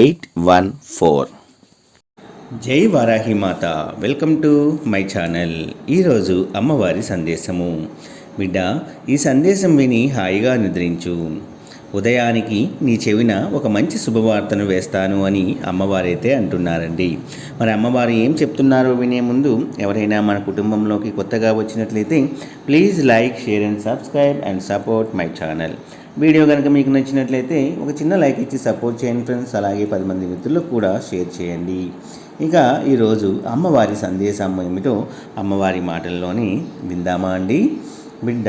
eight one four. జై వారాహి మాత. Welcome to my channel. ఈరోజు అమ్మవారి సందేశము. బిడ్డ ఈ సందేశం విని హాయిగా నిద్రించు. ఉదయానికి నీ చెవిన ఒక మంచి శుభవార్తను వేస్తాను అని అమ్మవారైతే అంటున్నారండి. మరి అమ్మవారు ఏం చెప్తున్నారో వినే ముందు ఎవరైనా మన కుటుంబంలోకి కొత్తగా వచ్చినట్లయితే please like share and subscribe and support my channel. Video కనుక మీకు నచ్చినట్లయితే ఒక చిన్న లైక్ ఇచ్చి సపోర్ట్ చేయండి ఫ్రెండ్స్. అలాగే పది మంది మిత్రులకు కూడా షేర్ చేయండి. ఇక ఈరోజు అమ్మవారి సందేశం ఏమిటో అమ్మవారి మాటల్లోని విందామా అండి. బిడ్డ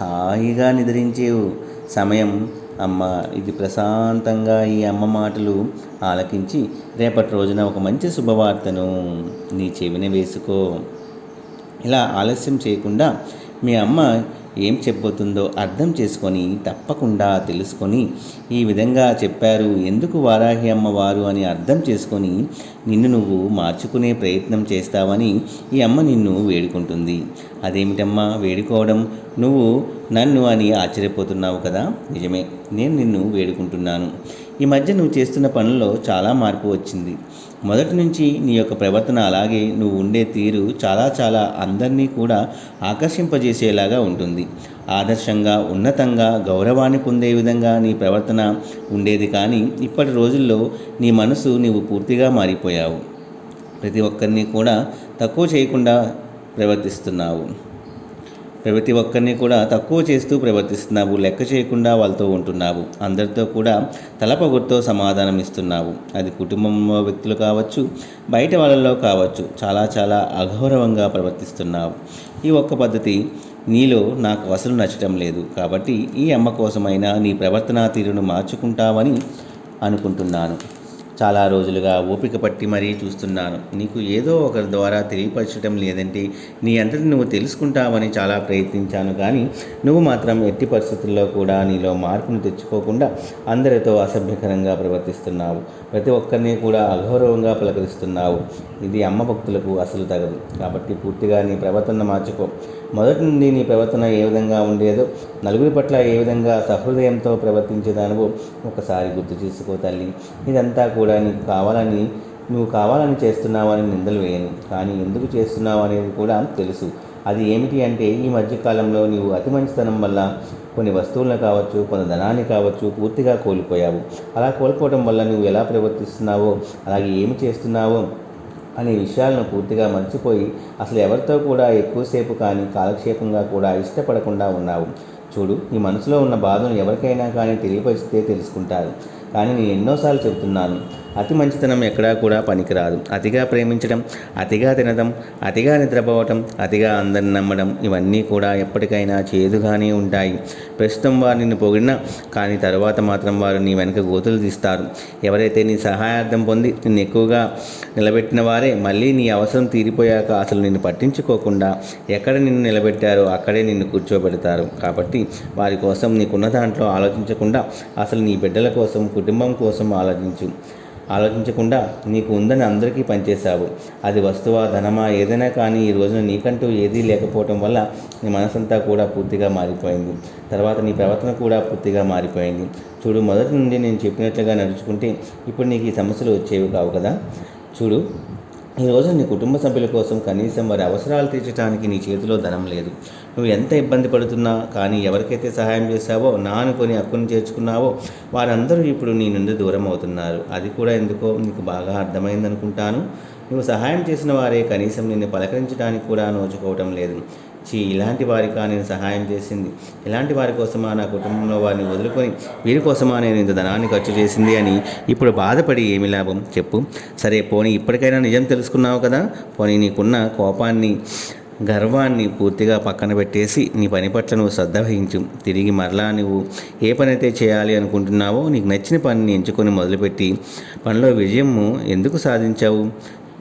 హాయిగా నిద్రించేవు. సమయం అమ్మ ఇది ప్రశాంతంగా ఈ అమ్మ మాటలు ఆలకించి రేపటి రోజున ఒక మంచి శుభవార్తను నీ చెవిన వేసుకో. ఇలా ఆలస్యం చేయకుండా మీ అమ్మ ఏం చెప్పబోతుందో అర్థం చేసుకొని తప్పకుండా తెలుసుకొని ఈ విధంగా చెప్పారు. ఎందుకు వారాహి అమ్మవారు అని అర్థం చేసుకొని నిన్ను నువ్వు మార్చుకునే ప్రయత్నం చేస్తావని ఈ అమ్మ నిన్ను వేడుకుంటుంది. అదేమిటమ్మా వేడుకోవడం? నువ్వు నన్ను అని ఆశ్చర్యపోతున్నావు కదా? నిజమే నేను నిన్ను వేడుకుంటున్నాను. ఈ మధ్య నువ్వు చేస్తున్న పనుల్లో చాలా మార్పు వచ్చింది. మొదటి నుంచి నీ యొక్క ప్రవర్తన అలాగే నువ్వు ఉండే తీరు చాలా చాలా అందరినీ కూడా ఆకర్షింపజేసేలాగా ఉంటుంది. ఆదర్శంగా ఉన్నతంగా గౌరవాన్ని పొందే విధంగా నీ ప్రవర్తన ఉండేది కానీ ఇప్పటి రోజుల్లో నీ మనసు నీవు పూర్తిగా మారిపోయావు. ప్రతి ఒక్కరిని కూడా తక్కువ చేయకుండా ప్రవర్తిస్తున్నావు. ప్రతి ఒక్కరిని కూడా తక్కువ చేస్తూ ప్రవర్తిస్తున్నావు లెక్క చేయకుండా వాళ్ళతో ఉంటున్నావు. అందరితో కూడా తలపగుర్తో సమాధానం ఇస్తున్నావు. అది కుటుంబంలో వ్యక్తులు కావచ్చు బయట వాళ్ళలో కావచ్చు చాలా చాలా అగౌరవంగా ప్రవర్తిస్తున్నావు. ఈ ఒక్క పద్ధతి నీలో నాకు అసలు నచ్చటం లేదు. కాబట్టి ఈ అమ్మ కోసమైనా నీ ప్రవర్తనా తీరును మార్చుకుంటావని అనుకుంటున్నాను. చాలా రోజులుగా ఓపిక పట్టి మరీ చూస్తున్నాను. నీకు ఏదో ఒకరి ద్వారా తెలియపరచడం లేదంటే నీ అంతటి నువ్వు తెలుసుకుంటావని చాలా ప్రయత్నించాను కానీ నువ్వు మాత్రం ఎట్టి పరిస్థితుల్లో కూడా నీలో మార్పును తెచ్చుకోకుండా అందరితో అసభ్యకరంగా ప్రవర్తిస్తున్నావు. ప్రతి ఒక్కరిని కూడా అగౌరవంగా పలకరిస్తున్నావు. ఇది అమ్మ భక్తులకు అసలు తగదు. కాబట్టి పూర్తిగా నీ ప్రవర్తన మార్చుకో. మొదటి నుండి నీ ప్రవర్తన ఏ విధంగా ఉండేదో నలుగురి పట్ల ఏ విధంగా సహృదయంతో ప్రవర్తించేదానివో ఒకసారి గుర్తు చేసుకో తల్లి. ఇదంతా కూడా నీకు కావాలని నువ్వు కావాలని చేస్తున్నావని నిందలు వేయను. కానీ ఎందుకు చేస్తున్నావు అనేది కూడా తెలుసు. అది ఏమిటి అంటే ఈ మధ్యకాలంలో నీవు అతి మంచితనం వల్ల కొన్ని వస్తువులను కావచ్చు కొన్ని ధనాన్ని కావచ్చు పూర్తిగా కోల్పోయావు. అలా కోల్పోవడం వల్ల నువ్వు ఎలా ప్రవర్తిస్తున్నావో అలాగే ఏమి చేస్తున్నావో అనే విషయాలను పూర్తిగా మర్చిపోయి అసలు ఎవరితో కూడా ఎక్కువసేపు కానీ కాలక్షేపంగా కూడా ఇష్టపడకుండా ఉన్నావు. చూడు నీ మనసులో ఉన్న బాధను ఎవరికైనా కానీ తెలియపరిస్తే తెలుసుకుంటారు. కానీ నేను ఎన్నోసార్లు చెబుతున్నాను. అతి మంచితనం ఎక్కడా కూడా పనికిరాదు. అతిగా ప్రేమించడం అతిగా తినడం అతిగా నిద్రపోవటం అతిగా అందరిని నమ్మడం ఇవన్నీ కూడా ఎప్పటికైనా చేదుగానే ఉంటాయి. ప్రస్తుతం వారు నిన్ను పొగిడినా కానీ తర్వాత మాత్రం వారు నీ వెనక గోతులు తీస్తారు. ఎవరైతే నీ సహాయార్థం పొంది నిన్ను ఎక్కువగా నిలబెట్టిన వారే మళ్ళీ నీ అవసరం తీరిపోయాక అసలు నిన్ను పట్టించుకోకుండా ఎక్కడ నిన్ను నిలబెట్టారో అక్కడే నిన్ను కూర్చోబెడతారు. కాబట్టి వారి కోసం నీకున్న దాంట్లో ఆలోచించకుండా అసలు నీ బిడ్డల కోసం కుటుంబం కోసం ఆలోచించు. ఆలోచించకుండా నీకు ఉందని అందరికీ పనిచేశావు. అది వస్తువా ధనమా ఏదైనా కానీ ఈ రోజున నీకంటూ ఏదీ లేకపోవటం వల్ల నీ మనసంతా కూడా పూర్తిగా మారిపోయింది. తర్వాత నీ ప్రవర్తన కూడా పూర్తిగా మారిపోయింది. చూడు మొదటి నుండి నేను చెప్పినట్లుగా నడుచుకుంటే ఇప్పుడు నీకు ఈ సమస్యలు వచ్చేవి కావు కదా? చూడు ఈరోజు నీ కుటుంబ సభ్యుల కోసం కనీసం వారి అవసరాలు తీర్చడానికి నీ చేతిలో ధనం లేదు. నువ్వు ఎంత ఇబ్బంది పడుతున్నా కానీ ఎవరికైతే సహాయం చేశావో నా అనుకొని హక్కును చేర్చుకున్నావో వారందరూ ఇప్పుడు నీ నుండి దూరం అవుతున్నారు. అది కూడా ఎందుకో నీకు బాగా అర్థమైందనుకుంటాను. నువ్వు సహాయం చేసిన వారే కనీసం నిన్ను పలకరించడానికి కూడా నోచుకోవటం లేదు. చీ ఇలాంటి వారికా నేను సహాయం చేసింది. ఇలాంటి వారి కోసమా నా కుటుంబంలో వారిని వదులుకొని వీరి కోసమా నేను ఇంత ధనాన్ని ఖర్చు చేసింది అని ఇప్పుడు బాధపడి ఏమి లాభం? చెప్పు. సరే పోనీ ఇప్పటికైనా నిజం తెలుసుకున్నావు కదా? పోనీ నీకున్న కోపాన్ని గర్వాన్ని పూర్తిగా పక్కన పెట్టేసి నీ పని పట్ల నువ్వు శ్రద్ధ వహించు. తిరిగి మరలా నువ్వు ఏ పని అయితే చేయాలి అనుకుంటున్నావో నీకు నచ్చిన పనిని ఎంచుకొని మొదలుపెట్టి పనిలో విజయము ఎందుకు సాధించావు?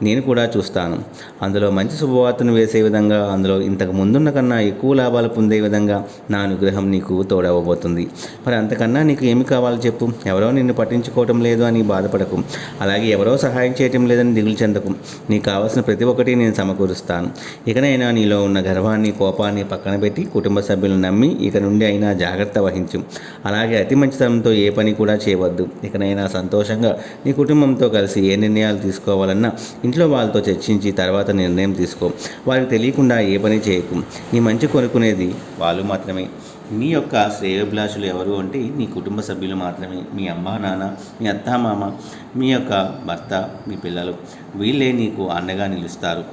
నేను కూడా చూస్తాను. అందులో మంచి శుభవార్తను వేసే విధంగా అందులో ఇంతకు ముందున్న కన్నా ఎక్కువ లాభాలు పొందే విధంగా నా అనుగ్రహం నీకు తోడవబోతుంది. మరి అంతకన్నా నీకు ఏమి కావాలో చెప్పు. ఎవరో నిన్ను పట్టించుకోవటం లేదు అని బాధపడకు. అలాగే ఎవరో సహాయం చేయటం లేదని దిగులు చెందకు. నీకు కావాల్సిన ప్రతి ఒక్కటి నేను సమకూరుస్తాను. ఇకనైనా నీలో ఉన్న గర్వాన్ని కోపాన్ని పక్కన పెట్టి కుటుంబ సభ్యులను నమ్మి ఇక నుండి అయినా జాగ్రత్త వహించు. అలాగే అతి మంచితనంతో ఏ పని కూడా చేయవద్దు. ఇకనైనా సంతోషంగా నీ కుటుంబంతో కలిసి ఏ నిర్ణయాలు తీసుకోవాలన్నా ఇంట్లో వాళ్ళతో చర్చించి తర్వాత నిర్ణయం తీసుకో. వారికి తెలియకుండా ఏ పని చేయకు. నీ మంచి కొనుక్కునేది వాళ్ళు మాత్రమే. నీ యొక్క శ్రేయోభిలాషులు ఎవరు అంటే నీ కుటుంబ సభ్యులు మాత్రమే. మీ అమ్మ నాన్న మీ అత్త మామ మీ యొక్క భర్త మీ పిల్లలు. వీళ్ళే నీకు అండగా నిలుస్తారు.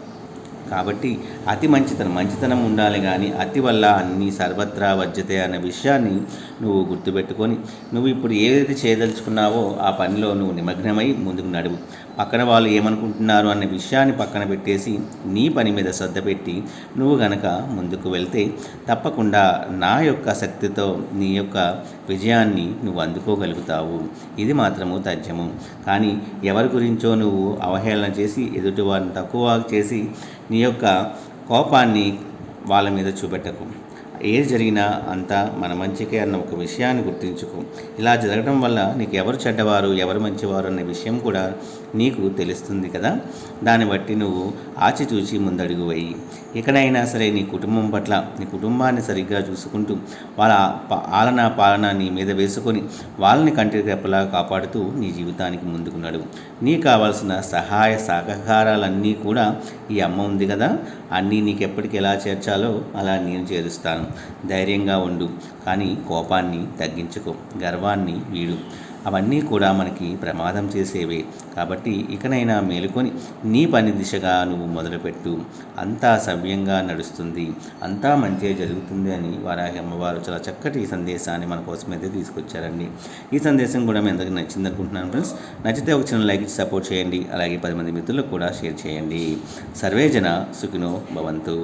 కాబట్టి అతి మంచితనం మంచితనం ఉండాలి కానీ అతి వల్ల అన్ని సర్వత్రా వజ్జతే అనే విషయాన్ని నువ్వు గుర్తుపెట్టుకొని నువ్వు ఇప్పుడు ఏదైతే చేయదలుచుకున్నావో ఆ పనిలో నువ్వు నిమగ్నమై ముందుకు నడువు. పక్కన వాళ్ళు ఏమనుకుంటున్నారు అనే విషయాన్ని పక్కన పెట్టేసి నీ పని మీద శ్రద్ధ పెట్టి నువ్వు గనక ముందుకు వెళ్తే తప్పకుండా నా యొక్క శక్తితో నీ యొక్క విజయాన్ని నువ్వు అందుకోగలుగుతావు. ఇది మాత్రము తథ్యము. కానీ ఎవరి గురించో నువ్వు అవహేళన చేసి ఎదుటి వారిని తక్కువ చేసి నీ యొక్క కోపాన్ని వాళ్ళ మీద చూపెట్టకు. ఏది జరిగినా అంతా మన మంచికే అన్న ఒక విషయాన్ని గుర్తించుకో. ఇలా జరగడం వల్ల నీకు ఎవరు చెడ్డవారు ఎవరు మంచివారు అనే విషయం కూడా నీకు తెలుస్తుంది కదా? దాన్ని బట్టి నువ్వు ఆచితూచి ముందడుగు వేయి. ఎక్కడైనా సరే నీ కుటుంబం పట్ల నీ కుటుంబాన్ని సరిగ్గా చూసుకుంటూ వాళ్ళ ఆలన పాలన నీ మీద వేసుకొని వాళ్ళని కంటి రెప్పలా కాపాడుతూ నీ జీవితానికి ముందుకు నడువు నీకు కావాల్సిన సహాయ సహకారాలన్నీ కూడా ఈ అమ్మ ఉంది కదా? అన్నీ నీకు ఎప్పటికి ఎలా చేర్చాలో అలా నేను చేరుస్తాను. ధైర్యంగా ఉండు. కానీ కోపాన్ని తగ్గించుకో. గర్వాన్ని వీడు. అవన్నీ కూడా మనకి ప్రమాదం చేసేవే. కాబట్టి ఇకనైనా మేలుకొని నీ పని దిశగా నువ్వు మొదలుపెట్టు. అంతా సవ్యంగా నడుస్తుంది. అంతా మంచిగా జరుగుతుంది అని వారాహి అమ్మవారు చాలా చక్కటి సందేశాన్ని మన కోసం అయితే తీసుకొచ్చారండి. ఈ సందేశం కూడా మీ అందరికీ నచ్చింది అనుకుంటున్నాను ఫ్రెండ్స్. నచ్చితే ఒక చిన్న లైక్ ఇచ్చి సపోర్ట్ చేయండి. అలాగే పది మంది మిత్రులకు కూడా షేర్ చేయండి. సర్వేజన సుఖినో భవంతు.